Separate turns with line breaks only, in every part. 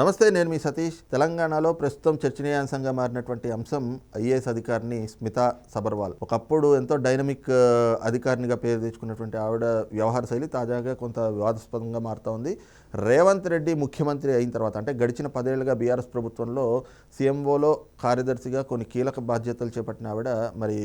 నమస్తే నేను మీ సతీష్. తెలంగాణలో ప్రస్తుతం చర్చనీయాంశంగా మారినటువంటి అంశం ఐఏఎస్ అధికారిని స్మితా సబర్వాల్. ఒకప్పుడు ఎంతో డైనమిక్ అధికారినిగా పేరు తెచ్చుకున్నటువంటి ఆవిడ వ్యవహార శైలి తాజాగా కొంత వివాదాస్పదంగా మారుతూ ఉంది. రేవంత్ రెడ్డి ముఖ్యమంత్రి అయిన తర్వాత అంటే గడిచిన పదేళ్ళుగా బీఆర్ఎస్ ప్రభుత్వంలో సీఎంఓలో కార్యదర్శిగా కొన్ని కీలక బాధ్యతలు చేపట్టిన ఆవిడ మరి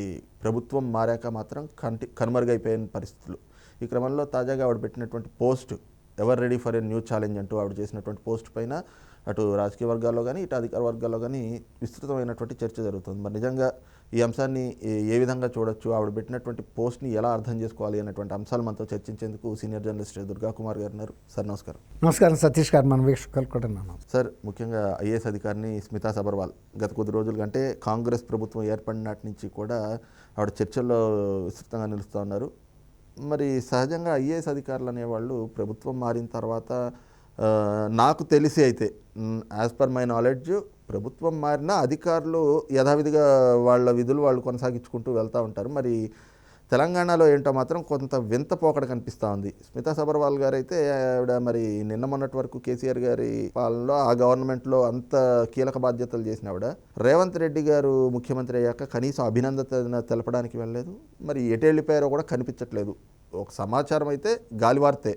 ప్రభుత్వం మారాక మాత్రం కంటి కనుమరుగైపోయిన పరిస్థితులు. ఈ క్రమంలో తాజాగా ఆవిడ పెట్టినటువంటి post ever ready for a new challenge అంటూ ఆవిడ చేసినటువంటి పోస్ట్ పైన అటు రాజకీయ వర్గాల్లో కానీ ఇటు అధికార వర్గాల్లో కానీ విస్తృతమైనటువంటి చర్చ జరుగుతుంది. మరి నిజంగా ఈ అంశాన్ని ఏ- విధంగా చూడొచ్చు? ఆవిడ పెట్టినటువంటి పోస్ట్ని ఎలా అర్థం చేసుకోవాలి అనేటువంటి అంశాలు మనతో చర్చించేందుకు సీనియర్ జర్నలిస్ట్ దుర్గా కుమార్ గారు ఉన్నారు. సార్ నమస్కారం.
నమస్కారం సతీష్ గారు. మన వీక్షకులు కూడా
సార్ ముఖ్యంగా ఐఏఎస్ అధికారిని స్మితా సబర్వాల్ గత కొద్ది రోజుల కంటే కాంగ్రెస్ ప్రభుత్వం ఏర్పడినాటి నుంచి కూడా ఆవిడ చర్చల్లో విస్తృతంగా నిలుస్తూ ఉన్నారు. మరి సహజంగా ఐఏఎస్ అధికారులు అనేవాళ్ళు ప్రభుత్వం మారిన తర్వాత నాకు తెలిసి అయితే యాజ్ పర్ మై నాలెడ్జ్ ప్రభుత్వం మారినా అధికారులు యథావిధిగా వాళ్ళ విధులు వాళ్ళు కొనసాగించుకుంటూ వెళ్తూ ఉంటారు. మరి తెలంగాణలో ఏంటో మాత్రం కొంత వింత పోకడ కనిపిస్తూ ఉంది. స్మితా సబర్వాల్ గారు అయితే ఆవిడ మరి నిన్న మొన్నటి వరకు కేసీఆర్ గారి పాలనలో ఆ గవర్నమెంట్లో అంత కీలక బాధ్యతలు చేసిన ఆవిడ. రేవంత్ రెడ్డి గారు ముఖ్యమంత్రి అయ్యాక కనీసం అభినందన తెలపడానికి వెళ్ళలేదు. మరి ఎటు వెళ్ళిపోయారో కూడా కనిపించట్లేదు. ఒక సమాచారం అయితే గాలివార్తే.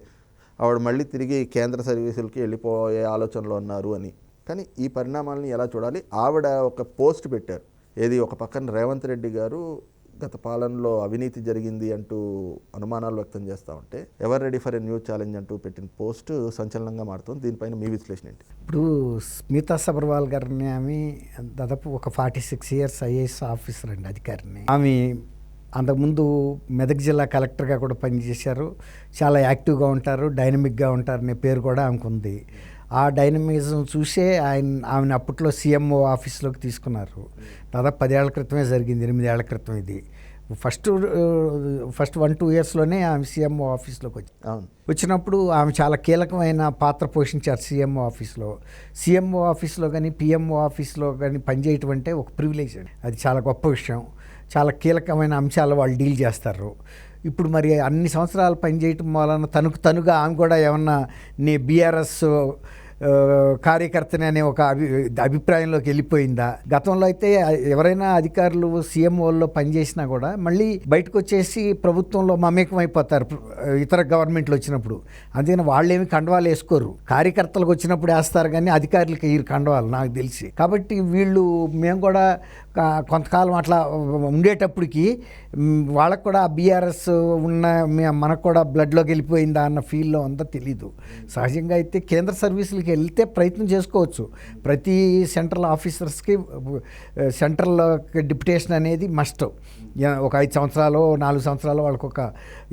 ఆవిడ మళ్ళీ తిరిగి కేంద్ర సర్వీసులకి వెళ్ళిపోయే ఆలోచనలో ఉన్నారు అని. కానీ ఈ పరిణామాలని ఎలా చూడాలి? ఆవిడ ఒక పోస్ట్ పెట్టారు. ఏది ఒక పక్కన రేవంత్ రెడ్డి గారు గత పాలనలో అవినీతి జరిగింది అంటూ అనుమానాలు వ్యక్తం చేస్తూ ఉంటే ever ready for a new challenge అంటూ పెట్టిన పోస్ట్ సంచలనంగా మారుతుంది. దీనిపైన మీ విశ్లేషణ ఏంటి?
ఇప్పుడు స్మితా సబర్వాల్ గారిని ఆమె దాదాపు ఒక forty six years IAS officer అండి అధికారిని. ఆమె అంతకుముందు మెదక్ జిల్లా కలెక్టర్గా కూడా పనిచేశారు. చాలా యాక్టివ్గా ఉంటారు డైనమిక్గా ఉంటారు అనే పేరు కూడా ఆమెకు ఉంది. ఆ డైనమిజం చూసే ఆయన ఆమెను అప్పట్లో సీఎంఓ ఆఫీస్లోకి తీసుకున్నారు. దాదాపు పదేళ్ళ క్రితమే జరిగింది ఎనిమిదేళ్ళ క్రితం ఇది. ఫస్ట్ ఫస్ట్ వన్ టూ ఇయర్స్లోనే ఆమె సీఎంఓ ఆఫీస్లోకి
అవును.
వచ్చినప్పుడు ఆమె చాలా కీలకమైన పాత్ర పోషించారు సీఎంఓ ఆఫీస్లో. సీఎంఓ ఆఫీస్లో కానీ పిఎంఓ ఆఫీస్లో కానీ పనిచేయటం అంటే ఒక ప్రివిలేజ్ అది చాలా గొప్ప విషయం. చాలా కీలకమైన అంశాలు వాళ్ళు డీల్ చేస్తారు. ఇప్పుడు మరి అన్ని సంవత్సరాలు పనిచేయటం వలన తనకు తనుగా ఆమె కూడా ఏమన్నా నీ బీఆర్ఎస్ కార్యకర్తని అనే ఒక అభి అభిప్రాయంలోకి వెళ్ళిపోయిందా? గతంలో అయితే ఎవరైనా అధికారులు సీఎంఓల్లో పనిచేసినా కూడా మళ్ళీ బయటకు వచ్చేసి ప్రభుత్వంలో మమేకం అయిపోతారు ఇతర గవర్నమెంట్లు వచ్చినప్పుడు. అందుకని వాళ్ళేమి కండవాలు వేసుకోరు. కార్యకర్తలకు వచ్చినప్పుడు వేస్తారు కానీ అధికారులకి ఈ కండవాలు నాకు తెలిసి. కాబట్టి వీళ్ళు మేము కూడా కొంతకాలం అట్లా ఉండేటప్పటికి వాళ్ళకు కూడా బీఆర్ఎస్ ఉన్న మనకు కూడా బ్లడ్లోకి వెళ్ళిపోయిందా అన్న ఫీల్లో ఉందో తెలీదు. సహజంగా అయితే కేంద్ర సర్వీసులకి వెళ్తే ప్రయత్నం చేసుకోవచ్చు. ప్రతి సెంట్రల్ ఆఫీసర్స్కి సెంట్రల్ డిప్యుటేషన్ అనేది మస్ట్. ఒక ఐదు సంవత్సరాలు నాలుగు సంవత్సరాలు వాళ్ళకు ఒక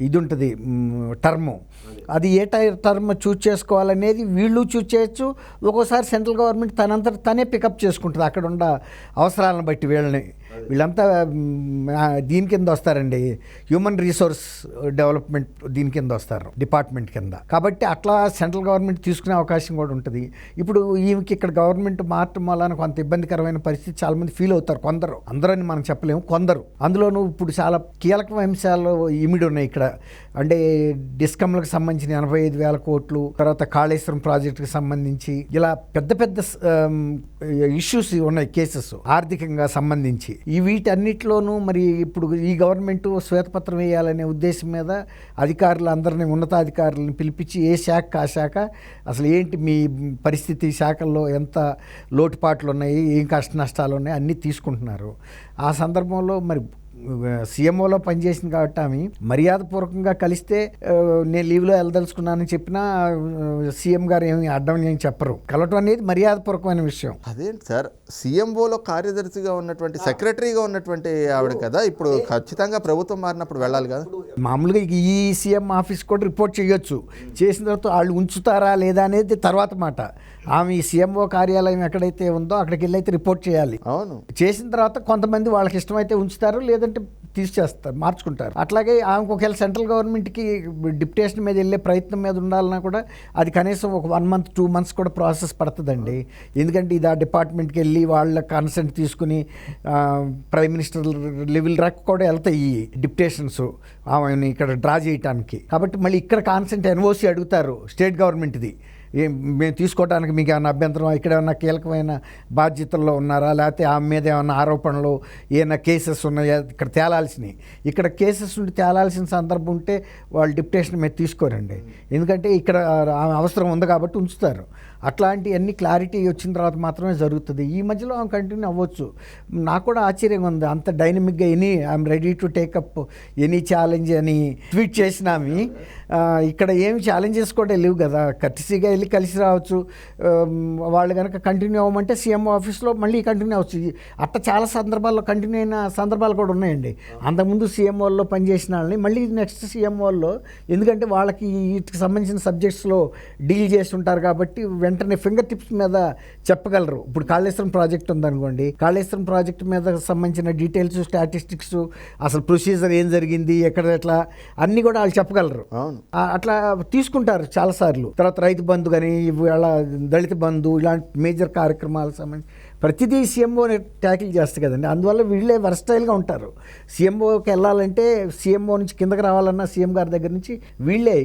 ఇది ఉంటుంది టర్మ్. అది ఏ టై టర్మ్ చూజ్ చేసుకోవాలనేది వీళ్ళు చూస్ చేయొచ్చు. ఒక్కోసారి సెంట్రల్ గవర్నమెంట్ తనంతట తనే పికప్ చేసుకుంటుంది. అక్కడ ఉన్న అవసరాలను బట్టి వీళ్ళని వీళ్ళంతా దీని కింద వస్తారండి. హ్యూమన్ రీసోర్స్ డెవలప్మెంట్ దీని కింద వస్తారు డిపార్ట్మెంట్ కింద. కాబట్టి అట్లా సెంట్రల్ గవర్నమెంట్ తీసుకునే అవకాశం కూడా ఉంటుంది. ఇప్పుడు ఈమెకి ఇక్కడ గవర్నమెంట్ మార్చడం వలన కొంత ఇబ్బందికరమైన పరిస్థితి చాలామంది ఫీల్ అవుతారు కొందరు. అందరని మనం చెప్పలేము కొందరు. అందులోనూ ఇప్పుడు చాలా కీలకమైన అంశాలు ఇమిడి ఉన్నాయి ఇక్కడ. అంటే డిస్కమ్లకు సంబంధించిన ఎనభై ఐదు వేల కోట్లు తర్వాత కాళేశ్వరం ప్రాజెక్టుకి సంబంధించి ఇలా పెద్ద పెద్ద ఇష్యూస్ ఉన్నాయి కేసెస్ ఆర్థికంగా సంబంధించి. ఈ వీటన్నిటిలోనూ మరి ఇప్పుడు ఈ గవర్నమెంట్ శ్వేతపత్రం వేయాలనే ఉద్దేశం మీద అధికారులు అందరినీ ఉన్నతాధికారులను పిలిపించి ఏ శాఖ ఆ శాఖ? అసలు ఏంటి మీ పరిస్థితి? శాఖల్లో ఎంత లోటుపాట్లు ఉన్నాయి? ఏం కష్ట నష్టాలు ఉన్నాయి? అన్నీ తీసుకుంటున్నారు. ఆ సందర్భంలో మరి సీఎంఓలో పనిచేసింది కాబట్టి ఆమె మర్యాదపూర్వకంగా కలిస్తే నేను లీవ్లో వెళ్ళదలుచుకున్నానని చెప్పినా సీఎం గారు ఏమి అడ్డం ఏం చెప్పరు. కలవటం అనేది మర్యాదపూర్వకమైన విషయం.
అదేంటి సార్? సీఎంఓలో కార్యదర్శిగా ఉన్నటువంటి సెక్రటరీగా ఉన్నటువంటి ఆవిడ కదా? ఇప్పుడు ఖచ్చితంగా ప్రభుత్వం మారినప్పుడు వెళ్ళాలి కదా?
మామూలుగా ఈ సీఎం ఆఫీస్ కూడా రిపోర్ట్ చేయొచ్చు. చేసిన తర్వాత వాళ్ళు ఉంచుతారా లేదా అనేది తర్వాత మాట. ఆమె ఈ సీఎంఓ కార్యాలయం ఎక్కడైతే ఉందో అక్కడికి వెళ్ళి అయితే రిపోర్ట్ చేయాలి.
అవును.
చేసిన తర్వాత కొంతమంది వాళ్ళకి ఇష్టమైతే ఉంచుతారు లేదంటే తీసేస్తారు మార్చుకుంటారు. అట్లాగే ఆమెకు ఒకవేళ సెంట్రల్ గవర్నమెంట్కి డిప్యుటేషన్ మీద వెళ్ళే ప్రయత్నం మీద ఉండాలన్నా కూడా అది కనీసం ఒక వన్ మంత్ టూ మంత్స్ కూడా ప్రాసెస్ పడుతుందండి. ఎందుకంటే ఇది ఆ డిపార్ట్మెంట్కి వెళ్ళి వాళ్ళ కన్సెంట్ తీసుకుని ప్రైమ్ మినిస్టర్ లెవెల్ దాకా కూడా వెళ్తాయి ఈ డిప్యుటేషన్స్ ఆమెను ఇక్కడ డ్రా చేయడానికి కాబట్టి మళ్ళీ ఇక్కడ కాన్సెంట్ ఎన్ఓసి అడుగుతారు స్టేట్ గవర్నమెంట్ది. మేము తీసుకోవడానికి మీకు ఏమైనా అభ్యంతరం ఇక్కడ ఏమైనా కీలకమైన బాధ్యతల్లో ఉన్నారా? లేకపోతే ఆమె మీద ఏమైనా ఆరోపణలు ఏమైనా కేసెస్ ఉన్నాయా? ఇక్కడ తేలాల్సినవి. ఇక్కడ కేసెస్ నుండి తేలాల్సిన సందర్భం ఉంటే వాళ్ళు డిప్యుటేషన్ మీద తీసుకోరండి. ఎందుకంటే ఇక్కడ ఆమె అవసరం ఉంది కాబట్టి ఉంచుతారు. అట్లాంటి అన్ని క్లారిటీ వచ్చిన తర్వాత మాత్రమే జరుగుతుంది. ఈ మధ్యలో ఆమె కంటిన్యూ అవ్వచ్చు. నాకు కూడా ఆశ్చర్యంగా ఉంది. అంత డైనమిక్గా any I'm ready to take up any challenge అని ట్వీట్ చేసినామి. ఇక్కడ ఏమి ఛాలెంజెస్ కూడా లేవు కదా. కర్టిసీగా వెళ్ళి కలిసి రావచ్చు. వాళ్ళు కనుక కంటిన్యూ అవ్వమంటే సీఎం ఆఫీస్లో మళ్ళీ కంటిన్యూ అవ్వచ్చు. అట్ట చాలా సందర్భాల్లో కంటిన్యూ అయిన సందర్భాలు కూడా ఉన్నాయండి. అంతకుముందు సీఎం వాళ్ళలో పనిచేసిన వాళ్ళని మళ్ళీ నెక్స్ట్ సీఎం వాళ్ళు ఎందుకంటే వాళ్ళకి వీటికి సంబంధించిన సబ్జెక్ట్స్లో డీల్ చేసి ఉంటారు కాబట్టి వెంటనే ఫింగర్ టిప్స్ మీద చెప్పగలరు. ఇప్పుడు కాళేశ్వరం ప్రాజెక్ట్ ఉందనుకోండి. కాళేశ్వరం ప్రాజెక్ట్ మీద సంబంధించిన డీటెయిల్స్ స్టాటిస్టిక్స్ అసలు ప్రొసీజర్ ఏం జరిగింది ఎక్కడ ఎట్లా అన్నీ కూడా వాళ్ళు చెప్పగలరు. అట్లా తీసుకుంటారు చాలాసార్లు. తర్వాత రైతు బంధు కానీ ఇవాళ దళిత బంధు ఇలాంటి మేజర్ కార్యక్రమాలకు సంబంధించి ప్రతిదీ సీఎంఓని ట్యాకిల్ చేస్తుంది కదండి. అందువల్ల వీళ్ళే వర్స్టైల్గా ఉంటారు. సీఎంఓకి వెళ్ళాలంటే సీఎంఓ నుంచి కిందకి రావాలన్నా సీఎం గారి దగ్గర నుంచి వీళ్ళే.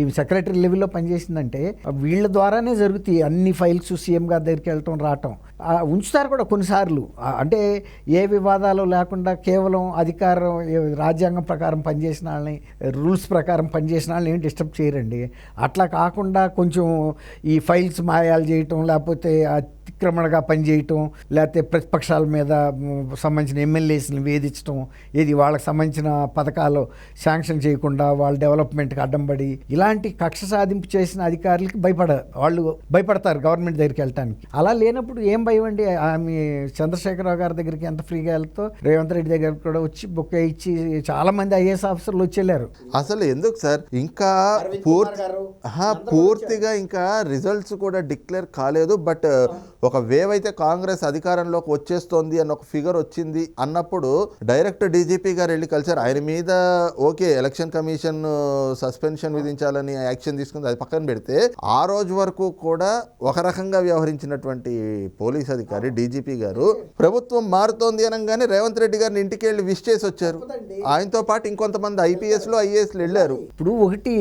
ఈ సెక్రటరీ లెవెల్లో పనిచేసిందంటే వీళ్ళ ద్వారానే జరుగుతాయి అన్ని ఫైల్స్ సీఎం గారి దగ్గరికి వెళ్ళటం రావటం. ఉంచుతారు కూడా కొన్నిసార్లు. అంటే ఏ వివాదాలు లేకుండా కేవలం అధికారం రాజ్యాంగం ప్రకారం పనిచేసిన వాళ్ళని రూల్స్ ప్రకారం పనిచేసిన వాళ్ళని ఏం డిస్టర్బ్ చేయరండి. అట్లా కాకుండా కొంచెం ఈ ఫైల్స్ మాయాలు చేయటం లేకపోతే అతిక్రమణగా పనిచేయటం లేకపోతే ప్రతిపక్షాల మీద సంబంధించిన ఎమ్మెల్యేస్ని వేధించడం ఇది వాళ్ళకి సంబంధించిన పథకాలు శాంక్షన్ చేయకుండా వాళ్ళ డెవలప్మెంట్కి అడ్డం పడి ఇలాంటి కక్ష సాధింపు చేసిన అధికారులకి భయపడ వాళ్ళు భయపడతారు గవర్నమెంట్ దగ్గరికి వెళ్ళటానికి. అలా లేనప్పుడు ఏం భయం అండి? ఆమె చంద్రశేఖరరావు గారి దగ్గరికి ఎంత ఫ్రీగా వెళ్తో రేవంత్ రెడ్డి దగ్గరికి కూడా వచ్చి బుక్ ఇచ్చి చాలా మంది ఐఏఎస్ ఆఫీసర్లు వచ్చి వెళ్ళారు.
అసలు ఎందుకు సార్? ఇంకా పూర్తి పూర్తిగా ఇంకా రిజల్ట్స్ కూడా డిక్లేర్ కాలేదు బట్ ఒక వేవ్ అయితే కాంగ్రెస్ అధికారంలోకి వచ్చేస్తోంది అన్న ఒక ఫిగర్ వచ్చింది అన్నప్పుడు డైరెక్ట్ డీజీపీ గారు వెళ్ళి కలిసారు ఆయన మీద ఓకే ఎలక్షన్ కమిషన్ సస్పెన్షన్ విధించాలని యాక్షన్ తీసుకుంది. అది పక్కన పెడితే ఆ రోజు వరకు కూడా ఒక రకంగా వ్యవహరించినటువంటి పోలీస్ అధికారి డీజీపీ గారు ప్రభుత్వం మారుతోంది అనగానే రేవంత్ రెడ్డి గారిని ఇంటికి వెళ్ళి విష్ చేసి వచ్చారు. ఆయనతో పాటు ఇంకొంతమంది ఐపీఎస్లు ఐఏఎస్లు వెళ్ళారు.
ఇప్పుడు ఒకటి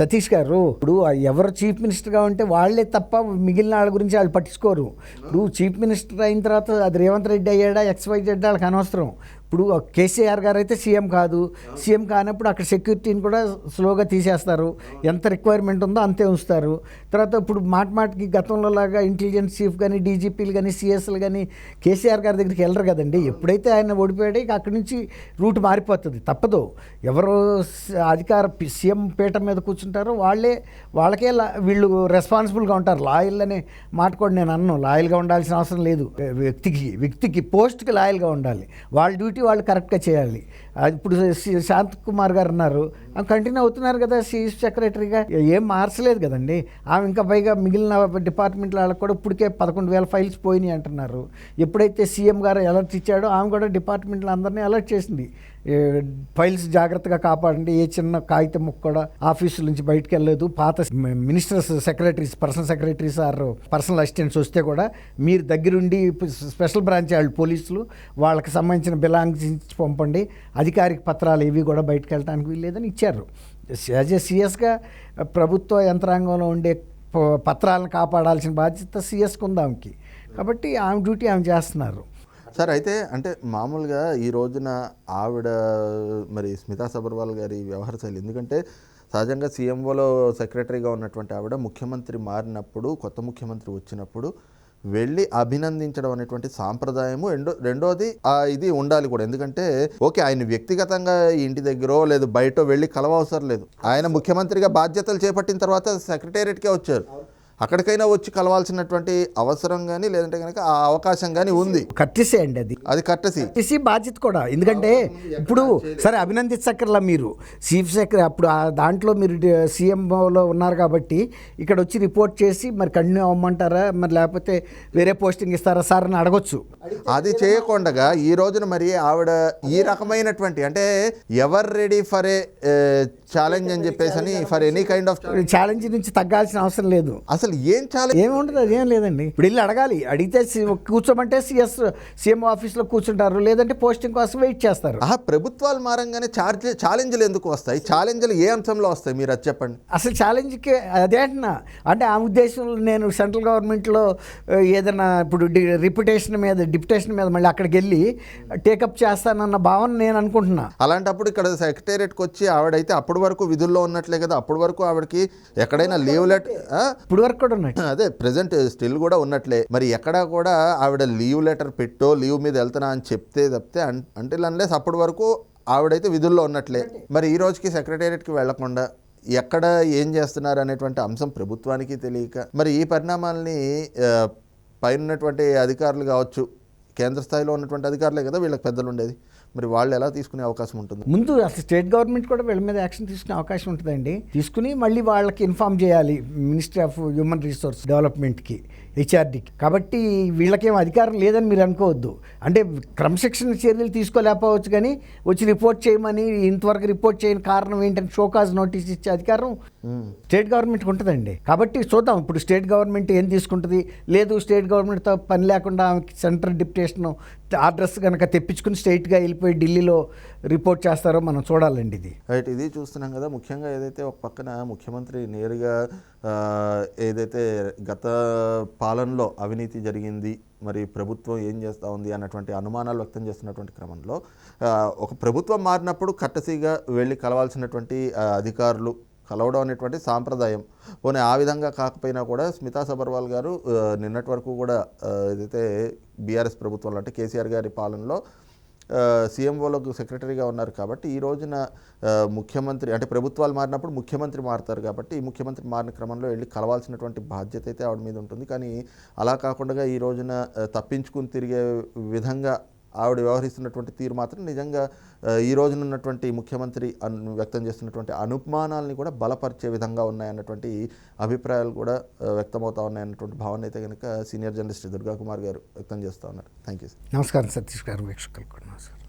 సతీష్ గారు ఇప్పుడు ఎవరు చీఫ్ మినిస్టర్గా ఉంటే వాళ్ళే తప్ప మిగిలిన వాళ్ళ గురించి వాళ్ళు పట్టించుకోరు. ఇప్పుడు చీఫ్ మినిస్టర్ అయిన తర్వాత అది రేవంత్ రెడ్డి అయ్యాడా ఎక్స్వై జెడ్ వాళ్ళకి అనవసరం. ఇప్పుడు కేసీఆర్ గారు అయితే సీఎం కాదు. సీఎం కానప్పుడు అక్కడ సెక్యూరిటీని కూడా స్లోగా తీసేస్తారు. ఎంత రిక్వైర్మెంట్ ఉందో అంతే ఉంచుతారు. తర్వాత ఇప్పుడు మాట మాటకి గతంలో లాగా ఇంటెలిజెన్స్ చీఫ్ కానీ డీజీపీలు కానీ సిఎస్లు కానీ కేసీఆర్ గారి దగ్గరికి వెళ్ళరు కదండి. ఎప్పుడైతే ఆయన ఓడిపోయాడో ఇక అక్కడి నుంచి రూట్ మారిపోతుంది. తప్పదు. ఎవరు అధికార సీఎం పీఠం మీద కూర్చుంటారో వాళ్ళే వాళ్ళకే లా- వీళ్ళు రెస్పాన్సిబుల్గా ఉంటారు. లాయల్ అనే మాట కూడా నేను అన్ను. లాయల్గా ఉండాల్సిన అవసరం లేదు. వ్యక్తికి వ్యక్తికి పోస్ట్కి లాయల్గా ఉండాలి. వాళ్ళ డ్యూటీ వాళ్ళు కరెక్ట్గా చేయాలి. అది ఇప్పుడు శాంత్ కుమార్ గారు ఉన్నారు ఆమె కంటిన్యూ అవుతున్నారు కదా చీఫ్ సెక్రటరీగా. ఏం మార్చలేదు కదండి. ఆమె ఇంకా పైగా మిగిలిన డిపార్ట్మెంట్ల వాళ్ళకి కూడా ఇప్పటికే పదకొండు వేల ఫైల్స్ పోయినాయి అంటున్నారు. ఎప్పుడైతే సీఎం గారు అలర్ట్ ఇచ్చాడో ఆమె కూడా డిపార్ట్మెంట్లు అందరినీ అలర్ట్ చేసింది. ఫైల్స్ జాగ్రత్తగా కాపాడండి. ఏ చిన్న కాగితం ముక్క కూడా ఆఫీసుల నుంచి బయటకు వెళ్ళలేదు పాత ministers secretaries personal secretaries or personal assistants వస్తే కూడా మీరు దగ్గరుండి స్పెషల్ బ్రాంచ్ వాళ్ళు పోలీసులు వాళ్ళకి సంబంధించిన బిలాంగ్స్ ఇచ్చి పంపండి. అధికారిక పత్రాలు ఏవి కూడా బయటకు వెళ్ళడానికి వీల్లేదని ఇచ్చారు. యాజ్ ఏ సీఎస్గా ప్రభుత్వ యంత్రాంగంలో ఉండే ప- పత్రాలను కాపాడాల్సిన బాధ్యత సీఎస్కి ఉంది ఆమెకి కాబట్టి ఆమె డ్యూటీ ఆమె చేస్తున్నారు.
సార్ అయితే అంటే మామూలుగా ఈ రోజున ఆవిడ మరి స్మితా సబర్వాల్ గారి వ్యవహార శైలి. ఎందుకంటే సహజంగా సీఎంఓలో సెక్రటరీగా ఉన్నటువంటి ఆవిడ ముఖ్యమంత్రి మారినప్పుడు కొత్త ముఖ్యమంత్రి వచ్చినప్పుడు వెళ్ళి అభినందించడం అనేటువంటి సాంప్రదాయము రెండో రెండోది ఆ ఇది ఉండాలి కూడా. ఎందుకంటే ఓకే ఆయన వ్యక్తిగతంగా ఇంటి దగ్గర లేదు బయట వెళ్ళి కలవవసరం లేదు. ఆయన ముఖ్యమంత్రిగా బాధ్యతలు చేపట్టిన తర్వాత సెక్రటేరియట్కే వచ్చారు. అక్కడికైనా వచ్చి కలవాల్సినటువంటి అవసరం కానీ లేదంటే కనుక ఆ అవకాశం కానీ ఉంది.
కట్టిసే అండి అది.
అది కట్టసి.
కట్టేసి బాధ్యత కూడా. ఎందుకంటే ఇప్పుడు సరే అభినందించక్కర్లా మీరు. చీఫ్ సెక్రటరీ అప్పుడు ఆ దాంట్లో మీరు సీఎంలో ఉన్నారు కాబట్టి ఇక్కడ వచ్చి రిపోర్ట్ చేసి మరి కంటిన్యూ అవ్వమంటారా? మరి లేకపోతే వేరే పోస్టింగ్ ఇస్తారా సార్ అని అడగొచ్చు.
అది చేయకుండా ఈ రోజున మరి ఆవిడ ఈ రకమైనటువంటి అంటే ever ready for a challenge అని చెప్పేసి అని for any kind of
challenge నుంచి తగ్గాల్సిన అవసరం లేదు.
అసలు ఏం
ఉండదు అదేం లేదండి. ఇప్పుడు వెళ్ళి అడగాలి. అడిగితే కూర్చోమంటే సిఎస్ సీఎం ఆఫీస్లో కూర్చుంటారు లేదంటే పోస్టింగ్ కోసం వెయిట్ చేస్తారు.
ఆహా ప్రభుత్వాలు మారంగానే చార్జ్ ఛాలెంజ్లు ఎందుకు వస్తాయి? ఛాలెంజ్లు ఏ అంశంలో వస్తాయి? మీరు అది చెప్పండి.
అసలు ఛాలెంజ్కి అదే అంటున్నా. అంటే ఆ ఉద్దేశంలో నేను సెంట్రల్ గవర్నమెంట్లో ఆ, ఏదైనా ఇప్పుడు రిప్యుటేషన్ మీద డిప్యుటేషన్ మీద మళ్ళీ అక్కడికి వెళ్ళి టేకప్ చేస్తానన్న భావన నేను అనుకుంటున్నా.
అలాంటప్పుడు ఇక్కడ సెక్రటేరియట్కి వచ్చి ఆవిడైతే అప్పటి వరకు విధుల్లో ఉన్నట్లే కదా అప్పటి వరకు ఆవిడకి ఎక్కడైనా లీవ్ లెటర్
ఇప్పుడు వరకు కూడా ఉన్నట్టు.
అదే ప్రెసెంట్ స్టిల్ కూడా ఉన్నట్లే. మరి ఎక్కడా కూడా ఆవిడ లీవ్ లెటర్ పెట్టో లీవ్ మీద వెళ్తున్నా అని చెప్తే తప్పితే అంటే అన్లెస్ అప్పటి వరకు ఆవిడైతే విధుల్లో ఉన్నట్లే. మరి ఈ రోజుకి సెక్రటేరియట్కి వెళ్ళకుండా ఎక్కడ ఏం చేస్తున్నారు అనేటువంటి అంశం ప్రభుత్వానికి తెలియక మరి ఈ పరిణామాల్ని పైన ఉన్నటువంటి అధికారులు కావచ్చు కేంద్ర స్థాయిలో ఉన్నటువంటి అధికారులే కదా వీళ్ళకి పెద్దలు ఉండేది. మరి వాళ్ళు ఎలా తీసుకునే అవకాశం ఉంటుంది?
ముందు అసలు స్టేట్ గవర్నమెంట్ కూడా వీళ్ళ మీద యాక్షన్ తీసుకునే అవకాశం ఉంటుందండి. తీసుకుని మళ్ళీ వాళ్ళకి ఇన్ఫామ్ చేయాలి మినిస్ట్రీ ఆఫ్ హ్యూమన్ రిసోర్స్ డెవలప్మెంట్కి హెచ్ఆర్డీకి. కాబట్టి వీళ్ళకేం అధికారం లేదని మీరు అనుకోవద్దు. అంటే క్రమశిక్షణ చర్యలు తీసుకోలేకపోవచ్చు కానీ వచ్చి రిపోర్ట్ చేయమని ఇంతవరకు రిపోర్ట్ చేయని కారణం ఏంటని షోకాజ్ నోటీస్ ఇచ్చే అధికారం స్టేట్ గవర్నమెంట్కి ఉంటుందండి. కాబట్టి చూద్దాం ఇప్పుడు స్టేట్ గవర్నమెంట్ ఏం తీసుకుంటుంది? లేదు స్టేట్ గవర్నమెంట్తో పని లేకుండా సెంట్రల్ డిప్యుటేషన్ అడ్రస్ కనుక తెప్పించుకుని స్ట్రైట్గా వెళ్ళిపోయి ఢిల్లీలో రిపోర్ట్ చేస్తారో మనం చూడాలండి ఇది.
రైట్ ఇది చూస్తున్నాం కదా. ముఖ్యంగా ఏదైతే ఒక పక్కన ముఖ్యమంత్రి నేరుగా ఏదైతే గత పాలనలో అవినీతి జరిగింది మరి ప్రభుత్వం ఏం చేస్తూ ఉంది అన్నటువంటి అనుమానాలు వ్యక్తం చేస్తున్నటువంటి క్రమంలో ఒక ప్రభుత్వం మారినప్పుడు కట్టసిగా వెళ్ళి కలవాల్సినటువంటి అధికారులు కలవడం అనేటువంటి సాంప్రదాయం. పోనీ ఆ విధంగా కాకపోయినా కూడా స్మితా సబర్వాల్ గారు నిన్నటి వరకు కూడా ఏదైతే బీఆర్ఎస్ ప్రభుత్వంలో అంటే కేసీఆర్ గారి పాలనలో సీఎంఓలకు సెక్రటరీగా ఉన్నారు కాబట్టి ఈ రోజున ముఖ్యమంత్రి అంటే ప్రభుత్వాలు మారినప్పుడు ముఖ్యమంత్రి మారుతారు కాబట్టి ఈ ముఖ్యమంత్రి మారిన క్రమంలో వెళ్ళి కలవాల్సినటువంటి బాధ్యత అయితే ఆవిడ మీద ఉంటుంది. కానీ అలా కాకుండా ఈ రోజున తప్పించుకుని తిరిగే విధంగా ఆవిడ వ్యవహరిస్తున్నటువంటి తీరు మాత్రం నిజంగా ఈ రోజున ఉన్నటువంటి ముఖ్యమంత్రి అను వ్యక్తం చేస్తున్నటువంటి అనుమానాలని కూడా బలపరిచే విధంగా ఉన్నాయన్నటువంటి అభిప్రాయాలు కూడా వ్యక్తమవుతా ఉన్నాయన్నటువంటి భావన అయితే కనుక సీనియర్ జర్నలిస్ట్ దుర్గా కుమార్ గారు వ్యక్తం చేస్తూ ఉన్నారు. థ్యాంక్ యూ
నమస్కారం సతీష్ గారు వీక్షకులు కూడా నమస్కారం.